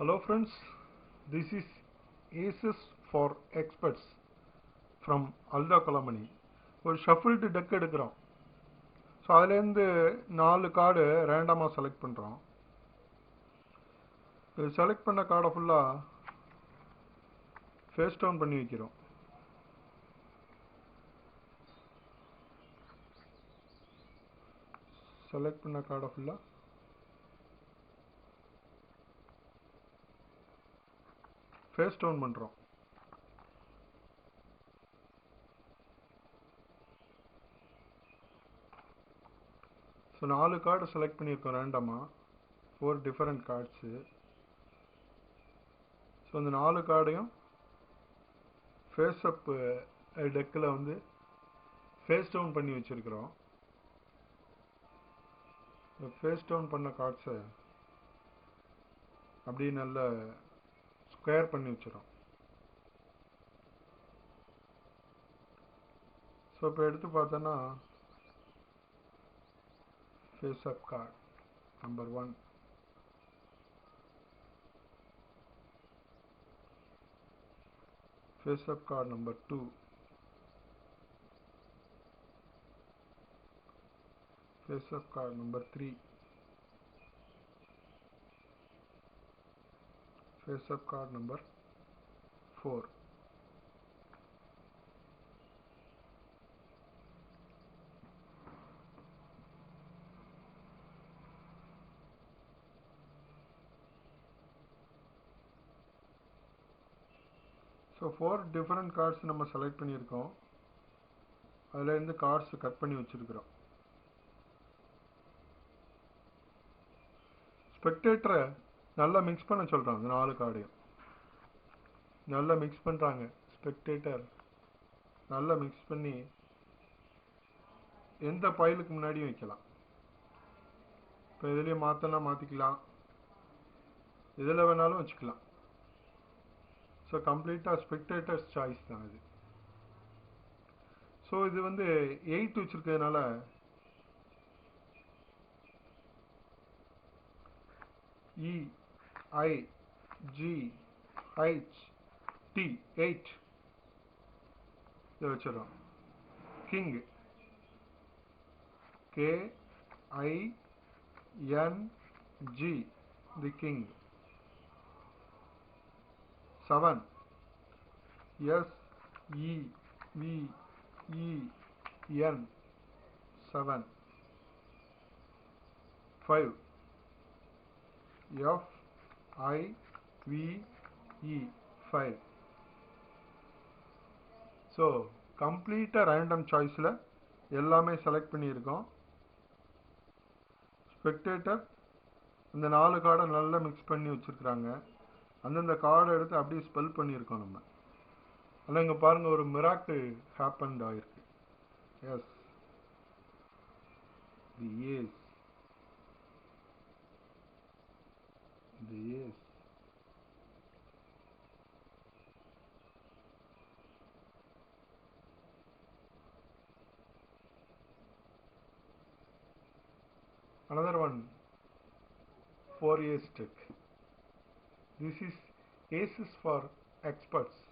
Hello friends, this is Aces for Experts from Alda Kalamani. ஒரு shuffled deck எடுக்கிறோம். So அதுலேருந்து நாலு card ரேண்டமாக செலக்ட் பண்ணுறோம் இது செலக்ட் பண்ண கார்டை ஃபுல்லாக ஃபேஸ் டவுன் பண்ணி வைக்கிறோம். செலக்ட் பண்ண கார்டை ஃபுல்லாக ஃபேஸ் டவுன் பண்ணுறோம் ஸோ நாலு கார்டு செலக்ட் பண்ணியிருக்கோம் ரேண்டமாக ஃபோர் டிஃப்ரெண்ட் கார்ட்ஸு ஸோ இந்த நாலு கார்டையும் ஃபேஸ் டெக்கில் வந்து ஃபேஸ் டவுன் பண்ணி வச்சுருக்குறோம். ஃபேஸ் டவுன் பண்ண கார்ட்ஸை அப்படியே நல்ல ஸ்கொயர் பண்ணி வச்சிடும் ஸோ இப்போ எடுத்து பார்த்தோன்னா face up card number one face up card number two face up card number three face up card number 4 so four different cards நம்ம செலக்ட் பண்ணியிருக்கோம். அதில் இருந்து கார்ட்ஸ் கட் பண்ணி வச்சுருக்கிறோம். ஸ்பெக்டேட்டரை நல்லா மிக்ஸ் பண்ண சொல்கிறாங்க நாலு கார்டையும் நல்லா மிக்ஸ் பண்ணுறாங்க ஸ்பெக்டேட்டர் நல்லா மிக்ஸ் பண்ணி எந்த பயலுக்கு முன்னாடியும் வைக்கலாம். இப்போ இதுலேயும் மாற்றினா மாற்றிக்கலாம் இதில் வேணாலும் வச்சுக்கலாம். ஸோ கம்ப்ளீட்டாக ஸ்பெக்டேட்டர்ஸ் சாய்ஸ் தான் இது. ஸோ இது வந்து eight வச்சுருக்கிறதுனால E e, I G H D eight இதை வச்சிடறோம் king K I N G the king seven S E V E N seven five F I V five so கம்ப்ளீட்டாக random சாய்ஸில் எல்லாமே select பண்ணியிருக்கோம். Spectator இந்த நாலு கார்டை நல்லா mix பண்ணி வச்சுருக்குறாங்க. அந்தந்த கார்டை எடுத்து அப்படியே ஸ்பெல் பண்ணியிருக்கோம் நம்ம. ஆனால் இங்கே பாருங்கள் ஒரு மிராக்கு ஹேப்பன்ட் ஆகிருக்கு yes the ace another one four years trick this is aces for experts